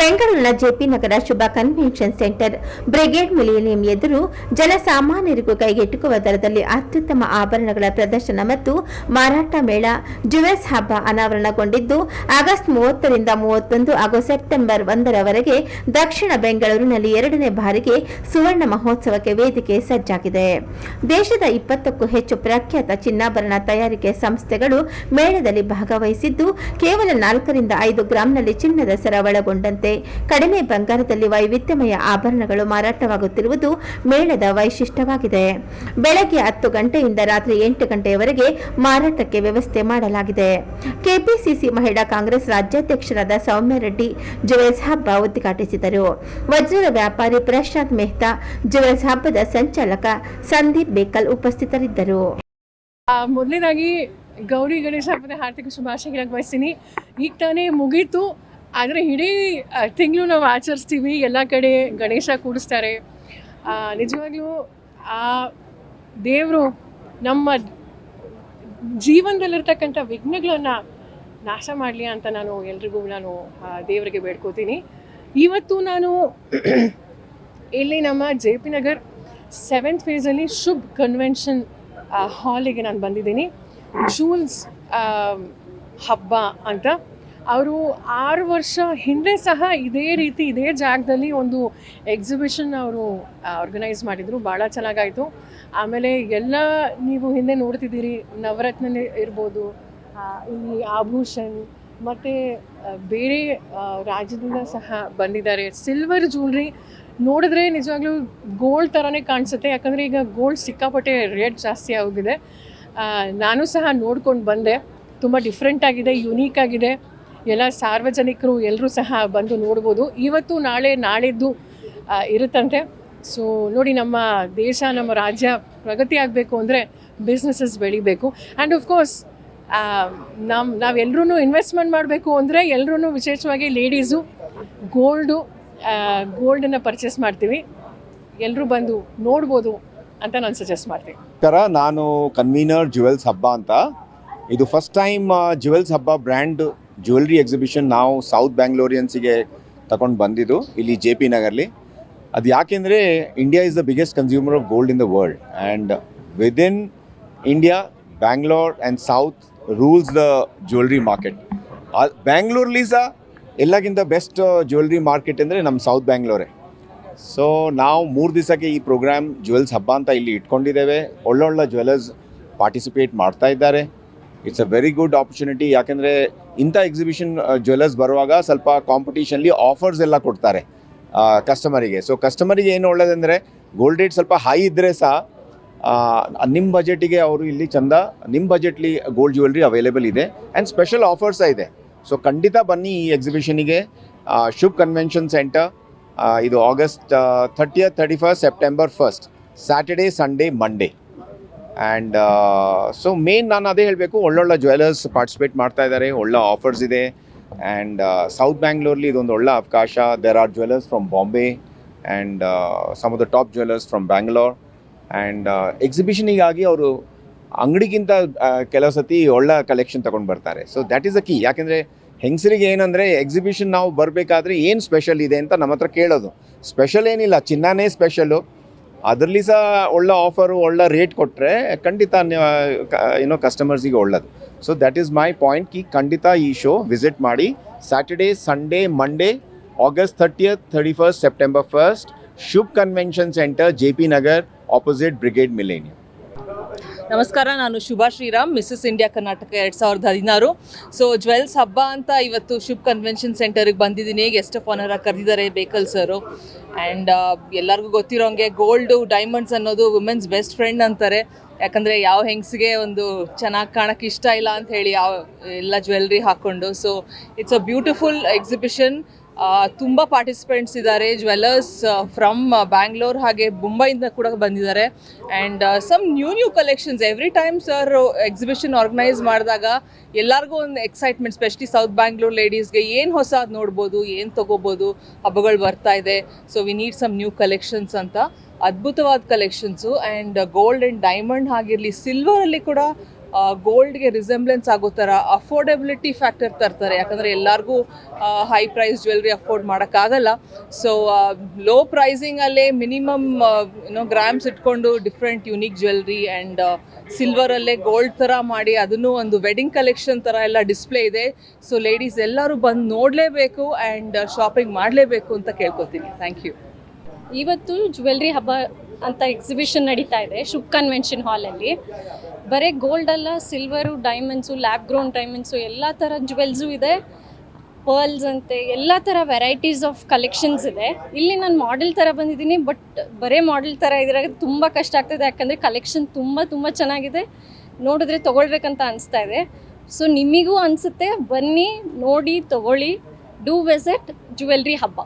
ಬೆಂಗಳೂರಿನ JP Nagar Shubha convention centre Brigade Millennium ಎದುರು ಜನಸಾಮಾನ್ಯರಿಗೂ ಕೈಗೆಟುಕುವ ದರದಲ್ಲಿ ಅತ್ಯುತ್ತಮ ಆಭರಣಗಳ ಪ್ರದರ್ಶನ ಮತ್ತು ಮಾರಾಟ ಮೇಳ ಜುವೆಲ್ಸ್ ಹಬ್ಬ ಅನಾವರಣಗೊಂಡಿದ್ದು, ಆಗಸ್ಟ್ ಮೂವತ್ತರಿಂದ ಮೂವತ್ತೊಂದು ಹಾಗೂ ಸೆಪ್ಟೆಂಬರ್ ಒಂದರವರೆಗೆ ದಕ್ಷಿಣ ಬೆಂಗಳೂರಿನಲ್ಲಿ ಎರಡನೇ ಬಾರಿಗೆ ಸುವರ್ಣ ಮಹೋತ್ಸವಕ್ಕೆ ವೇದಿಕೆ ಸಜ್ಜಾಗಿದೆ. ದೇಶದ ಇಪ್ಪತ್ತಕ್ಕೂ ಹೆಚ್ಚು ಪ್ರಖ್ಯಾತ ಚಿನ್ನಾಭರಣ ತಯಾರಿಕೆ ಸಂಸ್ಥೆಗಳು ಮೇಳದಲ್ಲಿ ಭಾಗವಹಿಸಿದ್ದು, ಕೇವಲ ನಾಲ್ಕರಿಂದ ಐದು ಗ್ರಾಂನಲ್ಲಿ ಚಿನ್ನದ ಸರ ಒಳಗೊಂಡಂತೆ ಕಡಿಮೆ ಬಂಗಾರದಲ್ಲಿ ವೈವಿಧ್ಯಮಯ ಆಭರಣಗಳು ಮಾರಾಟವಾಗುತ್ತಿರುವುದು ಮೇಳದ ವೈಶಿಷ್ಟ್ಯವಾಗಿದೆ. ಬೆಳಗ್ಗೆ ಹತ್ತು ಗಂಟೆಯಿಂದ ರಾತ್ರಿ ಎಂಟು ಗಂಟೆಯವರೆಗೆ ಮಾರಾಟಕ್ಕೆ ವ್ಯವಸ್ಥೆ ಮಾಡಲಾಗಿದೆ. ಕೆಪಿಸಿಸಿ ಮಹಿಳಾ ಕಾಂಗ್ರೆಸ್ ರಾಜ್ಯಾಧ್ಯಕ್ಷರಾದ ಸೌಮ್ಯ ರೆಡ್ಡಿ ಜುವೆಲ್ಸ್ ಹಬ್ಬ ಉದ್ಘಾಟಿಸಿದರು. ವಜ್ರದ ವ್ಯಾಪಾರಿ ಪ್ರಶಾಂತ್ ಮೆಹ್ತಾ, ಜುವೆಲ್ಸ್ ಹಬ್ಬದ ಸಂಚಾಲಕ ಸಂದೀಪ್ ಬೇಕಲ್ ಉಪಸ್ಥಿತರಿದ್ದರು. ಮೊದಲನೇದಾಗಿ ಗೌರಿ ಗಣೇಶ ಹಬ್ಬದ ಹಾರ್ದಿಕ ಶುಭಾಶಯಗಳಾಗಿ ಬಯಸ್ತೀನಿ. ಈಗ ತಾನೇ ಮುಗೀತು. ಆದರೆ ಇಡೀ ತಿಂಗಳು ನಾವು ಆಚರಿಸ್ತೀವಿ. ಎಲ್ಲ ಕಡೆ ಗಣೇಶ ಕೂಡಿಸ್ತಾರೆ. ನಿಜವಾಗ್ಲೂ ಆ ದೇವರು ನಮ್ಮ ಜೀವನದಲ್ಲಿರ್ತಕ್ಕಂಥ ವಿಘ್ನಗಳನ್ನು ನಾಶ ಮಾಡಲಿ ಅಂತ ನಾನು ಎಲ್ರಿಗೂ ನಾನು ದೇವರಿಗೆ ಬೇಡ್ಕೋತೀನಿ. ಇವತ್ತು ನಾನು ಇಲ್ಲಿ ನಮ್ಮ ಜೆ ಪಿ ನಗರ್ ಸೆವೆಂತ್ ಫೇಸಲ್ಲಿ ಶುಭ್ ಕನ್ವೆನ್ಷನ್ ಹಾಲಿಗೆ ನಾನು ಬಂದಿದ್ದೀನಿ. ಜೂಲ್ಸ್ ಹಬ್ಬ ಅಂತ. ಅವರು ಆರು ವರ್ಷ ಹಿಂದೆ ಸಹ ಇದೇ ರೀತಿ, ಇದೇ ಜಾಗದಲ್ಲಿ ಒಂದು ಎಕ್ಸಿಬಿಷನ್ ಅವರು ಆರ್ಗನೈಸ್ ಮಾಡಿದರು. ಭಾಳ ಚೆನ್ನಾಗಾಯಿತು. ಆಮೇಲೆ ಎಲ್ಲ ನೀವು ಹಿಂದೆ ನೋಡ್ತಿದ್ದೀರಿ. ನವರತ್ನ ಇರ್ಬೋದು ಈ ಆಭೂಷಣ್, ಮತ್ತು ಬೇರೆ ರಾಜ್ಯದಿಂದ ಸಹ ಬಂದಿದ್ದಾರೆ. ಸಿಲ್ವರ್ ಜ್ಯುವೆಲ್ರಿ ನೋಡಿದ್ರೆ ನಿಜವಾಗ್ಲೂ ಗೋಲ್ಡ್ ಥರನೇ ಕಾಣಿಸುತ್ತೆ. ಯಾಕಂದರೆ ಈಗ ಗೋಲ್ಡ್ ಸಿಕ್ಕಾಪಟ್ಟೆ ರೇಟ್ ಜಾಸ್ತಿ ಆಗಿದೆ ನಾನು ಸಹ ನೋಡ್ಕೊಂಡು ಬಂದೆ. ತುಂಬ ಡಿಫ್ರೆಂಟ್ ಆಗಿದೆ ಯುನೀಕ್ ಆಗಿದೆ. ಎಲ್ಲ ಸಾರ್ವಜನಿಕರು ಎಲ್ಲರೂ ಸಹ ಬಂದು ನೋಡ್ಬೋದು. ಇವತ್ತು ನಾಳೆ, ನಾಳಿದ್ದು ಇರುತ್ತಂತೆ. ಸೊ ನೋಡಿ ನಮ್ಮ ದೇಶ, ನಮ್ಮ ರಾಜ್ಯ ಪ್ರಗತಿ ಆಗಬೇಕು ಅಂದರೆ ಬಿಸ್ನೆಸಸ್ ಬೆಳಿಬೇಕು. ಆ್ಯಂಡ್ ಕೋರ್ಸ್ ನಮ್ಮ ನಾವೆಲ್ಲರೂ ಇನ್ವೆಸ್ಟ್ಮೆಂಟ್ ಮಾಡಬೇಕು ಅಂದರೆ ಎಲ್ಲರೂ ವಿಶೇಷವಾಗಿ ಲೇಡೀಸು ಗೋಲ್ಡು ಗೋಲ್ಡನ್ನು ಪರ್ಚೇಸ್ ಮಾಡ್ತೀವಿ. ಎಲ್ಲರೂ ಬಂದು ನೋಡ್ಬೋದು ಅಂತ ನಾನು ಸಜೆಸ್ಟ್ ಮಾಡ್ತೀನಿ. ಥರ ನಾನು ಕನ್ವೀನರ್ ಜುವೆಲ್ಸ್ ಹಬ್ಬ ಅಂತ. ಇದು first time Jewels Habba brand jewellery exhibition ನಾವು ಸೌತ್ ಬ್ಯಾಂಗ್ಲೋರಿಯನ್ಸಿಗೆ ತಗೊಂಡು ಬಂದಿದ್ದು, ಇಲ್ಲಿ ಜೆ ಪಿ ನಗರಲ್ಲಿ ಅದು ಯಾಕೆಂದರೆ India is the biggest consumer of gold in the world and within India Bangalore and south rules the jewellery market ಬ್ಯಾಂಗ್ಳೂರ್ಲಿ ಸಹ ಎಲ್ಲಕ್ಕಿಂತ ಬೆಸ್ಟ್ ಜ್ಯುವೆಲ್ರಿ ಮಾರ್ಕೆಟ್ ಅಂದರೆ ನಮ್ಮ ಸೌತ್ ಬ್ಯಾಂಗ್ಳೂರೇ ಸೊ ನಾವು ಮೂರು ದಿವಸಕ್ಕೆ ಈ ಪ್ರೋಗ್ರಾಮ್ ಜ್ಯುವೆಲ್ಸ್ ಹಬ್ಬ ಅಂತ ಇಲ್ಲಿ ಇಟ್ಕೊಂಡಿದ್ದೇವೆ. ಒಳ್ಳೊಳ್ಳೆ ಜ್ಯುವೆಲರ್ಸ್ ಪಾರ್ಟಿಸಿಪೇಟ್ ಮಾಡ್ತಾ ಇದ್ದಾರೆ. It's a very good opportunity ಯಾಕೆಂದರೆ ಇಂಥ ಎಕ್ಸಿಬಿಷನ್ ಜ್ಯುವೆಲ್ಲರ್ಸ್ ಬರುವಾಗ ಸ್ವಲ್ಪ ಕಾಂಪಿಟೀಷನ್ಲಿ ಆಫರ್ಸ್ ಎಲ್ಲ ಕೊಡ್ತಾರೆ ಕಸ್ಟಮರಿಗೆ ಸೊ ಕಸ್ಟಮರಿಗೆ ಏನು ಒಳ್ಳೇದಂದರೆ ಗೋಲ್ಡ್ ರೇಟ್ ಸ್ವಲ್ಪ ಹೈ ಇದ್ದರೆ ಸಹ ನಿಮ್ಮ ಬಜೆಟಿಗೆ ಅವರು ಇಲ್ಲಿ ಚಂದ ನಿಮ್ಮ ಬಜೆಟ್ಲಿ ಗೋಲ್ಡ್ ಜ್ಯುವೆಲ್ರಿ ಅವೈಲೇಬಲ್ ಇದೆ ಆ್ಯಂಡ್ ಸ್ಪೆಷಲ್ ಆಫರ್ಸ್ ಇದೆ. ಸೊ ಖಂಡಿತ ಬನ್ನಿ ಈ ಎಕ್ಸಿಬಿಷನಿಗೆ ಶುಭ್ ಕನ್ವೆನ್ಷನ್ ಸೆಂಟರ್ ಇದು August thirtieth thirty first September first Saturday Sunday Monday and so main ನಾನು ಅದೇ ಹೇಳಬೇಕು, ಒಳ್ಳೊಳ್ಳೆ ಜ್ಯುವೆಲರ್ಸ್ ಪಾರ್ಟಿಸಿಪೇಟ್ ಮಾಡ್ತಾ ಇದ್ದಾರೆ ಒಳ್ಳೆ ಆಫರ್ಸ್ ಇದೆ. ಆ್ಯಂಡ್ ಸೌತ್ ಬ್ಯಾಂಗ್ಳೂರಲ್ಲಿ ಇದೊಂದು ಒಳ್ಳೆ ಅವಕಾಶ. There are jewellers from Bombay and some of the top jewellers from Bangalore and ಎಕ್ಸಿಬಿಷನಿಗಾಗಿ ಅವರು ಅಂಗಡಿಗಿಂತ ಕೆಲವು ಸತಿ ಒಳ್ಳೆ ಕಲೆಕ್ಷನ್ ತೊಗೊಂಡು ಬರ್ತಾರೆ. So that is a key ಯಾಕೆಂದರೆ ಹೆಂಗಸರಿಗೆ ಏನಂದರೆ ಎಕ್ಸಿಬಿಷನ್ ನಾವು ಬರಬೇಕಾದ್ರೆ ಏನು ಸ್ಪೆಷಲ್ ಇದೆ ಅಂತ ನಮ್ಮ ಹತ್ರ ಕೇಳೋದು. ಸ್ಪೆಷಲ್ ಏನಿಲ್ಲ, ಚಿನ್ನನೇ ಸ್ಪೆಷಲು ಅದರಲ್ಲಿ ಸಹ ಒಳ್ಳೆ ಆಫರು ಒಳ್ಳೆ ರೇಟ್ ಕೊಟ್ಟರೆ ಖಂಡಿತ ಏನೋ ಕಸ್ಟಮರ್ಸಿಗೆ ಒಳ್ಳೇದು. So that is my point ಕಿ ಖಂಡಿತ ಈ ಶೋ ವಿಸಿಟ್ ಮಾಡಿ. Saturday Sunday Monday August thirtieth thirty first September first Shubh convention centre J P Nagar opposite Brigade Millennium ನಮಸ್ಕಾರ, ನಾನು ಶುಭಾ ಶ್ರೀರಾಮ್ ಮಿಸ್ಸಸ್ ಇಂಡಿಯಾ ಕರ್ನಾಟಕ ಎರಡು ಸಾವಿರದ ಹದಿನಾರು. ಸೊ ಜ್ವೆಲ್ಸ್ ಹಬ್ಬ ಅಂತ ಇವತ್ತು ಶುಭ್ ಕನ್ವೆನ್ಷನ್ ಸೆಂಟರ್ಗೆ ಬಂದಿದ್ದೀನಿ. ಗೆಸ್ಟ್ ಆಫ್ ಆನರ್ ಕರೆದಿದ್ದಾರೆ ಬೇಕಲ್ ಸರು ಆ್ಯಂಡ್ ಎಲ್ಲರಿಗೂ ಗೊತ್ತಿರೋಂಗೆ ಗೋಲ್ಡು ಡೈಮಂಡ್ಸ್ ಅನ್ನೋದು ವುಮೆನ್ಸ್ ಬೆಸ್ಟ್ ಫ್ರೆಂಡ್ ಅಂತಾರೆ. ಯಾಕಂದರೆ ಯಾವ ಹೆಂಗಸಿಗೆ ಒಂದು ಚೆನ್ನಾಗಿ ಕಾಣಕ್ಕೆ ಇಷ್ಟ ಇಲ್ಲ ಅಂತ ಹೇಳಿ ಯಾವ, ಎಲ್ಲ ಜ್ಯುವೆಲ್ರಿ ಹಾಕ್ಕೊಂಡು so it's a beautiful exhibition ತುಂಬ ಪಾರ್ಟಿಸಿಪೆಂಟ್ಸ್ ಇದ್ದಾರೆ. ಜ್ವೆಲ್ಲರ್ಸ್ ಫ್ರಮ್ ಬ್ಯಾಂಗ್ಳೂರ್ ಹಾಗೆ ಮುಂಬೈಯಿಂದ ಕೂಡ ಬಂದಿದ್ದಾರೆ. And some new new collections every time sir exhibition organise ಮಾಡಿದಾಗ ಎಲ್ಲರಿಗೂ ಒಂದು ಎಕ್ಸೈಟ್ಮೆಂಟ್ ಸ್ಪೆಷಲಿ ಸೌತ್ ಬ್ಯಾಂಗ್ಳೂರ್ ಲೇಡೀಸ್ಗೆ ಏನು ಹೊಸದು ನೋಡ್ಬೋದು, ಏನು ತೊಗೋಬೋದು, ಹಬ್ಬಗಳು ಬರ್ತಾ ಇದೆ. So we need some new collections ಅಂತ. ಅದ್ಭುತವಾದ collections and gold and diamond ಆಗಿರಲಿ ಸಿಲ್ವರಲ್ಲಿ ಕೂಡ ಗೋಲ್ಡ್ಗೆ ರಿಸೆಂಬ್ಲೆನ್ಸ್ ಆಗೋ ಥರ ಅಫೋರ್ಡೆಬಿಲಿಟಿ ಫ್ಯಾಕ್ಟರ್ ತರ್ತಾರೆ. ಯಾಕಂದರೆ ಎಲ್ಲರಿಗೂ ಹೈ ಪ್ರೈಸ್ ಜ್ಯುವೆಲ್ರಿ ಅಫೋರ್ಡ್ ಮಾಡೋಕ್ಕಾಗಲ್ಲ. ಸೊ ಲೋ ಪ್ರೈಸಿಂಗಲ್ಲೇ ಮಿನಿಮಮ್ ಏನೋ ಗ್ರಾಮ್ಸ್ ಇಟ್ಕೊಂಡು ಡಿಫ್ರೆಂಟ್ ಯುನೀಕ್ ಜ್ಯುವೆಲ್ರಿ ಆ್ಯಂಡ್ ಸಿಲ್ವರಲ್ಲೇ ಗೋಲ್ಡ್ ಥರ ಮಾಡಿ ಅದನ್ನು ಒಂದು ವೆಡ್ಡಿಂಗ್ ಕಲೆಕ್ಷನ್ ಥರ ಎಲ್ಲ ಡಿಸ್ಪ್ಲೇ ಇದೆ. ಸೊ ಲೇಡೀಸ್ ಎಲ್ಲರೂ ಬಂದು ನೋಡಲೇಬೇಕು ಆ್ಯಂಡ್ ಶಾಪಿಂಗ್ ಮಾಡಲೇಬೇಕು ಅಂತ ಕೇಳ್ಕೊತೀನಿ. ಥ್ಯಾಂಕ್ ಯು ಇವತ್ತು ಜ್ಯುವೆಲ್ರಿ ಹಬ್ಬ ಅಂತ ಎಕ್ಸಿಬಿಷನ್ ನಡೀತಾ ಇದೆ, ಶುಭ್ ಕನ್ವೆನ್ಷನ್ ಹಾಲಲ್ಲಿ ಬರೀ ಗೋಲ್ಡ್ ಅಲ್ಲ silver diamonds lab grown diamonds ಎಲ್ಲ ಥರ ಜ್ಯುವೆಲ್ಸು ಇದೆ. ಪರ್ಲ್ಸ್ ಅಂತೆ, ಎಲ್ಲ ಥರ ವೆರೈಟೀಸ್ ಆಫ್ ಕಲೆಕ್ಷನ್ಸ್ ಇದೆ. ಇಲ್ಲಿ ನಾನು ಮಾಡೆಲ್ ಥರ ಬಂದಿದ್ದೀನಿ ಬಟ್ ಬರೀ ಮಾಡೆಲ್ ಥರ ಇದ್ರಾಗ ತುಂಬ ಕಷ್ಟ ಆಗ್ತದೆ. ಯಾಕಂದರೆ ಕಲೆಕ್ಷನ್ ತುಂಬ ತುಂಬ ಚೆನ್ನಾಗಿದೆ. ನೋಡಿದ್ರೆ ತೊಗೊಳ್ಬೇಕಂತ ಅನಿಸ್ತಾ ಇದೆ. ಸೊ ನಿಮಗೂ ಅನಿಸುತ್ತೆ, ಬನ್ನಿ, ನೋಡಿ, ತಗೊಳ್ಳಿ. ಡೂ ವಿಸಿಟ್ ಜ್ಯುವೆಲ್ರಿ ಹಬ್ಬ